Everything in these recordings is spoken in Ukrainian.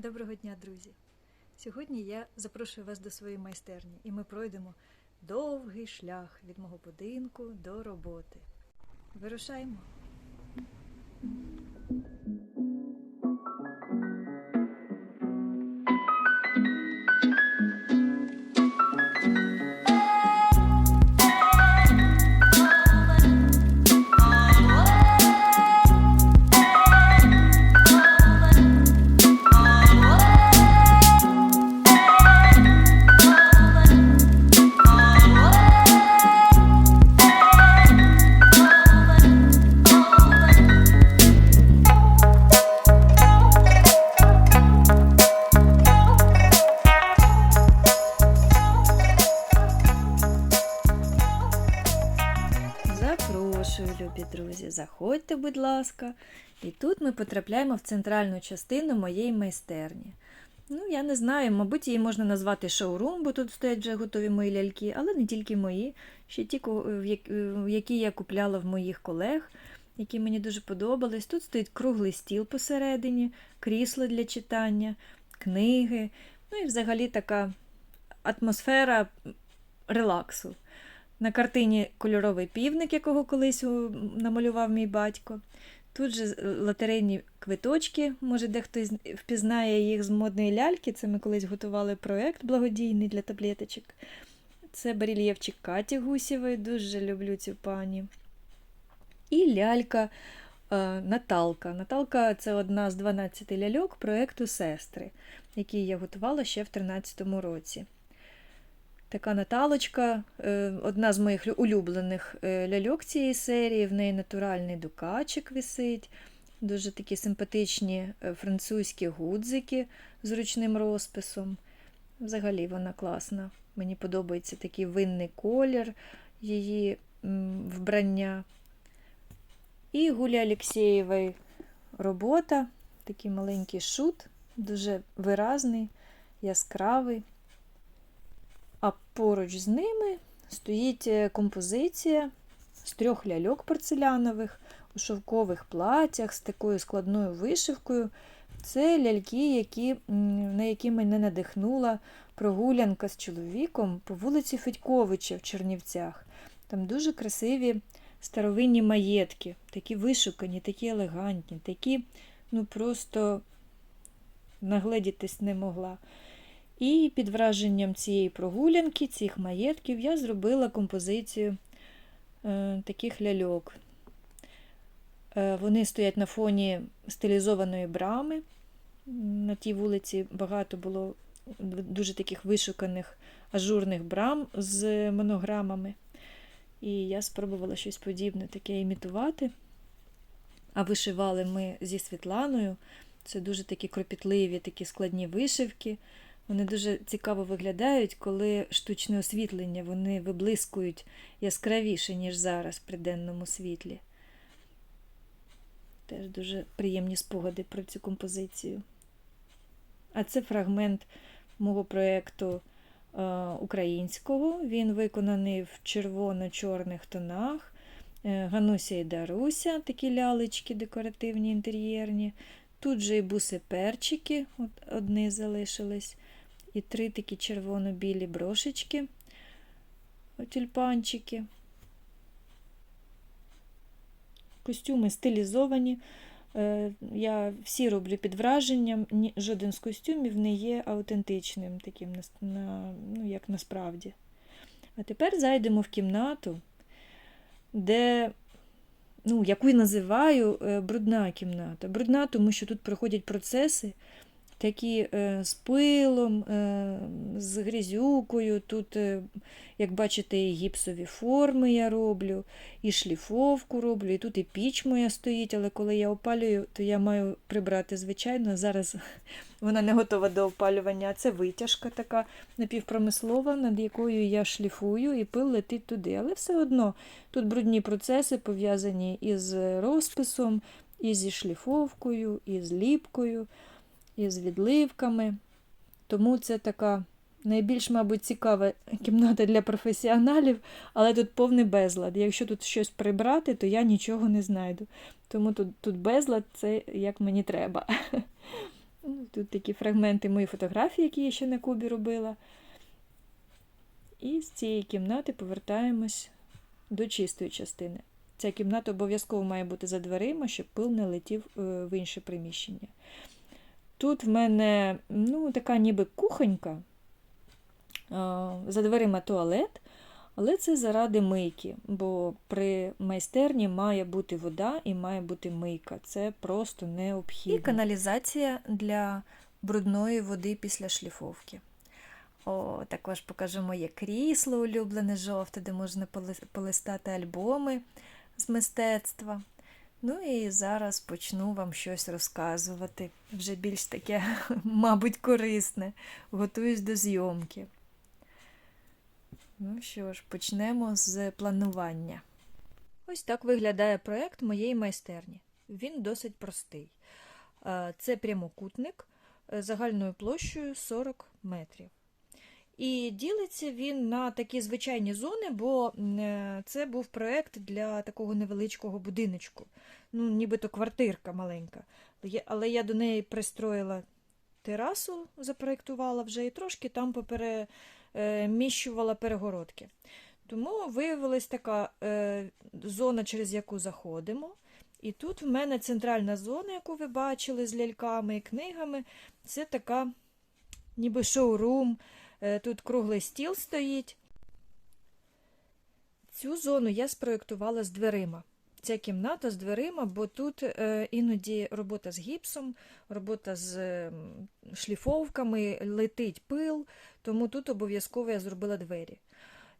Доброго дня, друзі! Сьогодні я запрошую вас до своєї майстерні, і ми пройдемо довгий шлях від мого будинку до роботи. Вирушаємо. Любі заходьте, будь ласка. І тут ми потрапляємо в центральну частину моєї майстерні. Ну, я не знаю, мабуть, її можна назвати шоурум, бо тут стоять вже готові мої ляльки, але не тільки мої, ще ті, які я купляла в моїх колег, які мені дуже подобались. Тут стоїть круглий стіл посередині, крісло для читання, книги. Ну і взагалі така атмосфера релаксу. На картині кольоровий півник, якого колись намалював мій батько. Тут же е, лотерейні квиточки, може дехто впізнає їх з модної ляльки. Це ми колись готували проєкт благодійний для таблеточок. Це барельєфчик Каті Гусєвої, дуже люблю цю пані. І лялька е, Наталка. Наталка це одна з 12 ляльок проєкту Сестри, який я готувала ще в 2013 році. Така Наталочка, е, одна з моїх улюблених е, ляльок цієї серії. В неї натуральний дукачик висить, дуже такі симпатичні е, французькі гудзики з ручним розписом. Взагалі вона класна. Мені подобається такий винний колір її вбрання. І Гулі Алєксєєвої робота, такий маленький шут, дуже виразний, яскравий. А поруч з ними стоїть е, композиція з трьох ляльок порцелянових у шовкових платях з такою складною вишивкою. Це ляльки, які, на які мене надихнула прогулянка з чоловіком по вулиці Федьковича в Чернівцях. Там дуже красиві старовинні маєтки, такі вишукані, такі елегантні, такі, ну просто нагледітись не могла. І під враженням цієї прогулянки, цих маєтків, я зробила композицію е, таких ляльок. Е, вони стоять на фоні стилізованої брами. На тій вулиці багато було дуже таких вишуканих ажурних брам з монограмами. І я спробувала щось подібне таке імітувати. А вишивали ми зі Світланою. Це дуже такі кропітливі, такі складні вишивки. Вони дуже цікаво виглядають, коли штучне освітлення вони виблискують яскравіше, ніж зараз при денному світлі. Теж дуже приємні спогади про цю композицію. А це фрагмент мого проєкту е, українського. Він виконаний в червоно-чорних тонах. Е, Гануся і Даруся, такі лялечки декоративні інтер'єрні. Тут же і буси-перчики, от одні залишились. І три такі червоно-білі брошечки, тюльпанчики. Костюми стилізовані. Е, Я всі роблю під враженням. Жоден з костюмів не є аутентичним, таким на, ну, як насправді. А тепер зайдемо в кімнату, де, ну, яку я називаю е, брудна кімната. Брудна, тому що тут проходять процеси такі е, з пилом, е, з грязюкою. Тут, е, як бачите, і гіпсові форми я роблю, і шліфовку роблю, і тут і піч моя стоїть, але коли я опалюю, то я маю прибрати, звичайно. Зараз вона не готова до опалювання, а це витяжка така напівпромислова, над якою я шліфую, і пил летить туди. Але все одно тут брудні процеси пов'язані із розписом, і зі шліфовкою, і з ліпкою і з відливками. Тому це така найбільш, мабуть, цікава кімната для професіоналів, але тут повний безлад. Якщо тут щось прибрати, то я нічого не знайду. Тому тут, тут безлад це як мені треба. Ну, Тут такі фрагменти моїх фотографій, які я ще на кубі робила. І з цієї кімнати повертаємось до чистої частини. Ця кімната обов'язково має бути за дверима, щоб пил не летів е, в інше приміщення. Тут в мене ну, така ніби кухонька, за дверима туалет, але це заради мийки, бо при майстерні має бути вода і має бути мийка. Це просто необхідно. І каналізація для брудної води після шліфовки. О, також покажу моє крісло улюблене жовте, де можна полистати альбоми з мистецтва. Ну і зараз почну вам щось розказувати. Вже більш таке, мабуть, корисне. Готуюсь до зйомки. Ну що ж, почнемо з планування. Ось так виглядає проєкт моєї майстерні. Він досить простий. Це прямокутник загальною площею 40 метрів. І ділиться він на такі звичайні зони, бо е, це був проєкт для такого невеличкого будиночку. Ну, нібито квартирка маленька. Але я до неї пристроїла терасу, запроєктувала вже і трошки там попереміщувала перегородки. Тому виявилась така е, зона, через яку заходимо. І тут в мене центральна зона, яку ви бачили з ляльками і книгами, це така ніби шоурум. Е, тут круглий стіл стоїть. Цю зону я спроєктувала з дверима. Ця кімната з дверима, бо тут е, іноді робота з гіпсом, робота з шліфовками, летить пил, тому тут обов'язково я зробила двері.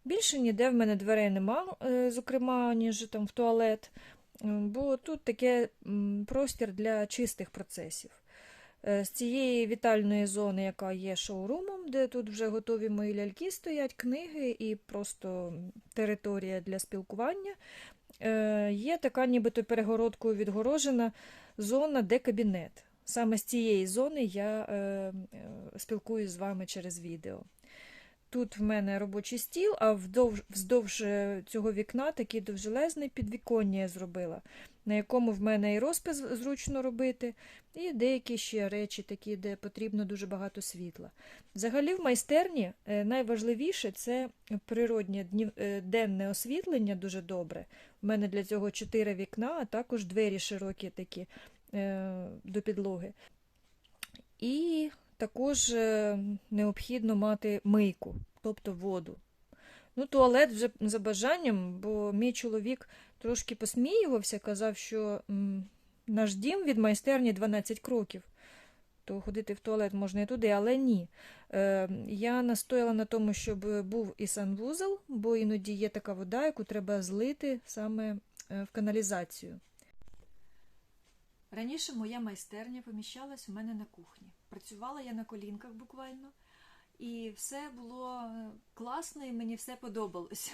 Більше ніде в мене дверей нема, е, зокрема, ніж там в туалет, бо тут таке простір для чистих процесів. Е, з цієї вітальної зони, яка є шоурумом, де тут вже готові мої ляльки стоять, книги і просто територія для спілкування, е, є така нібито перегородкою відгорожена зона, де кабінет. Саме з цієї зони я спілкуюся спілкуюсь з вами через відео. Тут в мене робочий стіл, а вдовж, вздовж цього вікна такий довжелезний підвіконня я зробила на якому в мене і розпис зручно робити, і деякі ще речі, такі, де потрібно дуже багато світла. Взагалі, в майстерні е, найважливіше це природнє е, денне освітлення дуже добре. У мене для цього чотири вікна, а також двері широкі такі е, до підлоги. І також необхідно мати мийку, тобто воду. Ну, Туалет вже за бажанням, бо мій чоловік трошки посміювався, казав, що наш дім від майстерні 12 кроків. То ходити в туалет можна і туди, але ні. Е, Я настояла на тому, щоб був і санвузол, бо іноді є така вода, яку треба злити саме е, в каналізацію. Раніше моя майстерня поміщалась у мене на кухні. Працювала я на колінках буквально, і все було е, класно, і мені все подобалось.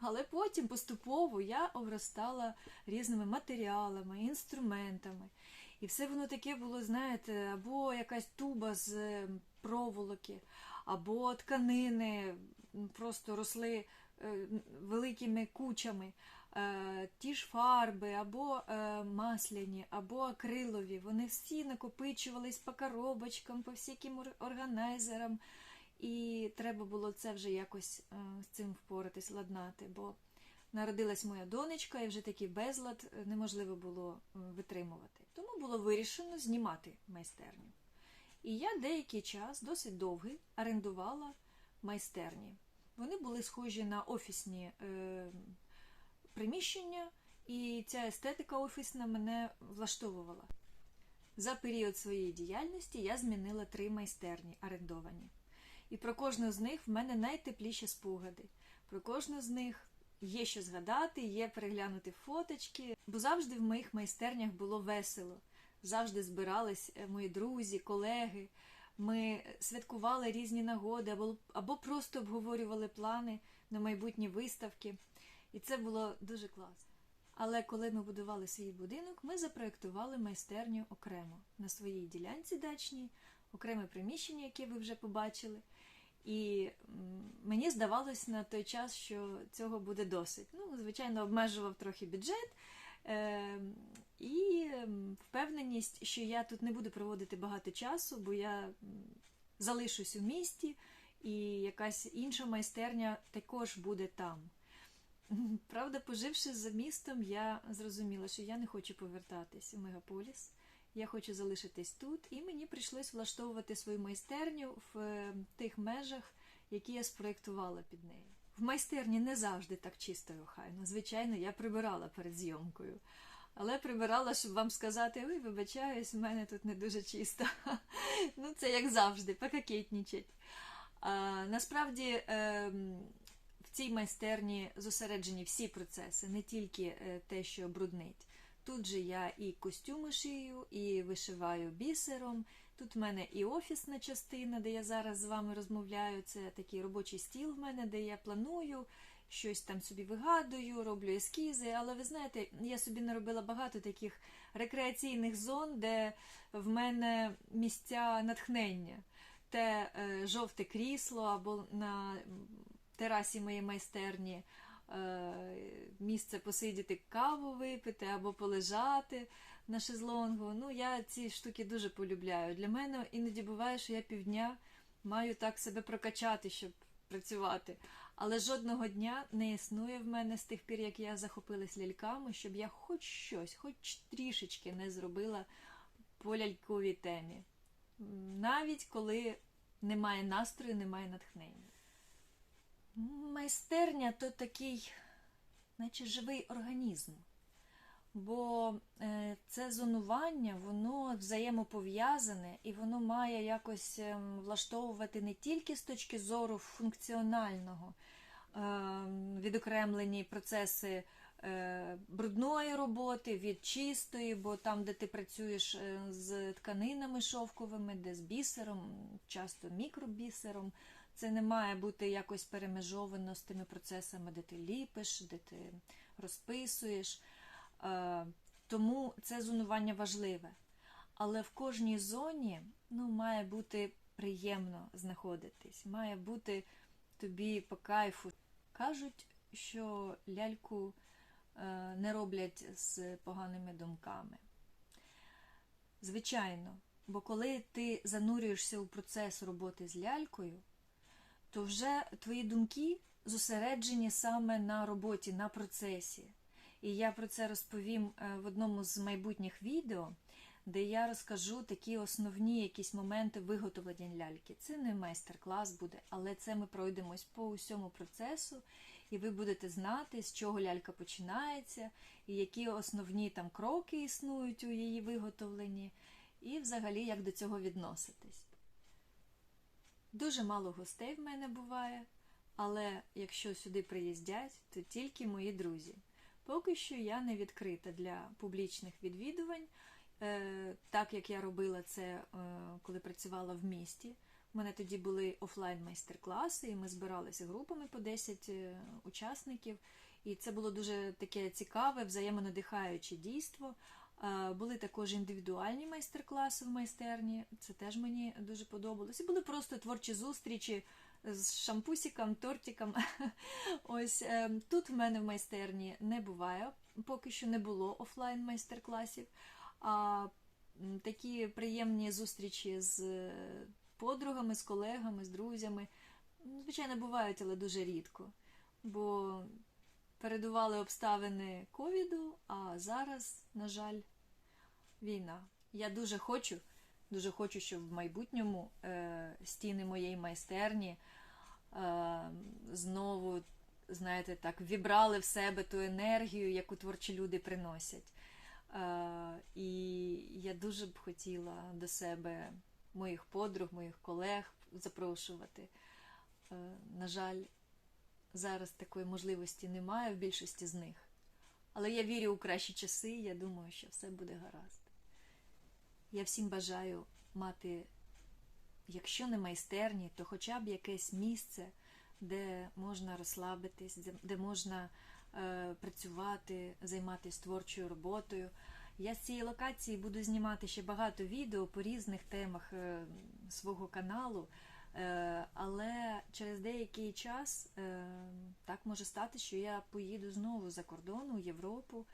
Але потім поступово я обростала різними матеріалами, інструментами. І все воно таке було, знаєте, або якась туба з е, проволоки, або тканини просто росли е, великими кучами. Е, ті ж фарби, або масляні, або акрилові. Вони всі накопичувались по коробочкам, по всяким органайзерам. І треба було це вже якось е, з цим впоратись, ладнати, бо народилась моя донечка, і вже такий безлад е, неможливо було е, витримувати. Тому було вирішено знімати майстерню. І я деякий час, досить довгий, орендувала майстерні. Вони були схожі на офісні е, приміщення, і ця естетика офісна мене влаштовувала. За період своєї діяльності я змінила три майстерні орендовані. І про кожну з них в мене найтепліші спогади. Про кожну з них є що згадати, є переглянути фоточки, бо завжди в моїх майстернях було весело. Завжди збирались е, мої друзі, колеги. Ми святкували різні нагоди або, або просто обговорювали плани на майбутні виставки. І це було дуже класно. Але коли ми будували свій будинок, ми запроєктували майстерню окремо на своїй ділянці дачній, окреме приміщення, яке ви вже побачили. І мені здавалось на той час, що цього буде досить. Ну, звичайно, обмежував трохи бюджет. Е, І впевненість, що я тут не буду проводити багато часу, бо я залишусь у місті, і якась інша майстерня також буде там. Правда, поживши за містом, я зрозуміла, що я не хочу повертатись у мегаполіс. Я хочу залишитись тут, і мені прийшлось влаштовувати свою майстерню в е, тих межах, які я спроєктувала під неї. В майстерні не завжди так чисто і охайно. Звичайно, я прибирала перед зйомкою. Але прибирала, щоб вам сказати, ой, вибачаюсь, в мене тут не дуже чисто. Ну, це як завжди, покакетнічать. Насправді ем, цій майстерні зосереджені всі процеси, не тільки е, те, що бруднить. Тут же я і костюми шию, і вишиваю бісером. Тут в мене і офісна частина, де я зараз з вами розмовляю. Це такий робочий стіл в мене, де я планую, щось там собі вигадую, роблю ескізи. Але ви знаєте, я собі наробила багато таких рекреаційних зон, де в мене місця натхнення. Те е, жовте крісло або на терасі моєї майстерні е, місце посидіти каву випити або полежати на шезлонгу. Ну, я ці штуки дуже полюбляю. Для мене іноді буває, що я півдня маю так себе прокачати, щоб працювати. Але жодного дня не існує в мене з тих пір, як я захопилась ляльками, щоб я хоч щось, хоч трішечки не зробила по ляльковій темі. Навіть коли немає настрою, немає натхнення. Майстерня то такий, наче живий організм. Бо е, це зонування, воно взаємопов'язане і воно має якось ем, влаштовувати не тільки з точки зору функціонального ем, відокремлені процеси е, брудної роботи від чистої, бо там, де ти працюєш е, з тканинами шовковими, де з бісером, часто мікробісером, це не має бути якось перемежовано з тими процесами, де ти ліпиш, де ти розписуєш. Е, Тому це зонування важливе. Але в кожній зоні ну, має бути приємно знаходитись, має бути тобі по кайфу. Кажуть, що ляльку е, не роблять з поганими думками. Звичайно, бо коли ти занурюєшся у процес роботи з лялькою, то вже твої думки зосереджені саме на роботі, на процесі. І я про це розповім е, в одному з майбутніх відео, де я розкажу такі основні якісь моменти виготовлення ляльки. Це не майстер-клас буде, але це ми пройдемось по усьому процесу, і ви будете знати, з чого лялька починається, і які основні там кроки існують у її виготовленні, і взагалі як до цього відноситись. Дуже мало гостей в мене буває, але якщо сюди приїздять, то тільки мої друзі. Поки що я не відкрита для публічних відвідувань, е, так як я робила це, е, коли працювала в місті. У мене тоді були офлайн майстер-класи, і ми збиралися групами по 10 е, учасників. І це було дуже таке цікаве, взаємонадихаюче дійство. Були також індивідуальні майстер-класи в майстерні, це теж мені дуже подобалось. І були просто творчі зустрічі з шампусиком, тортиком. Ось е, тут в мене в майстерні не буває, поки що не було офлайн майстер-класів. А такі приємні зустрічі з е, подругами, з колегами, з друзями, ну, звичайно, бувають, але дуже рідко. Бо передували обставини ковіду, а зараз, на жаль, війна. Я дуже хочу, дуже хочу, щоб в майбутньому е, стіни моєї майстерні е, знову, знаєте, так, вібрали в себе ту енергію, яку творчі люди приносять. Е, і я дуже б хотіла до себе моїх подруг, моїх колег запрошувати. Е, на жаль, зараз такої можливості немає в більшості з них. Але я вірю у кращі часи, я думаю, що все буде гаразд. Я всім бажаю мати, якщо не майстерні, то хоча б якесь місце, де можна розслабитись, де, можна е, працювати, займатися творчою роботою. Я з цієї локації буду знімати ще багато відео по різних темах е, свого каналу. Е, Але через деякий час е, так може стати, що я поїду знову за кордон у Європу,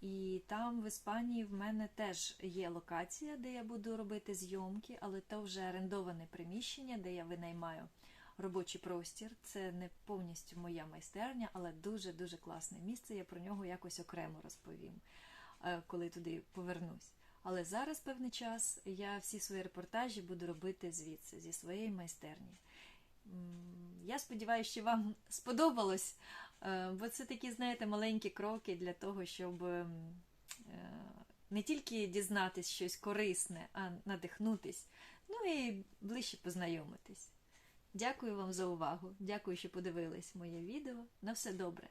І там в Іспанії в мене теж є локація, де я буду робити зйомки, але то вже орендоване приміщення, де я винаймаю робочий простір. Це не повністю моя майстерня, але дуже-дуже класне місце. Я про нього якось окремо розповім, е, коли туди повернусь. Але зараз певний час я всі свої репортажі буду робити звідси, зі своєї майстерні. Я сподіваюся, що вам сподобалось, е, бо це такі, знаєте, маленькі кроки для того, щоб е, не тільки дізнатись щось корисне, а надихнутись, ну і ближче познайомитись. Дякую вам за увагу. Дякую, що подивились моє відео. На все добре.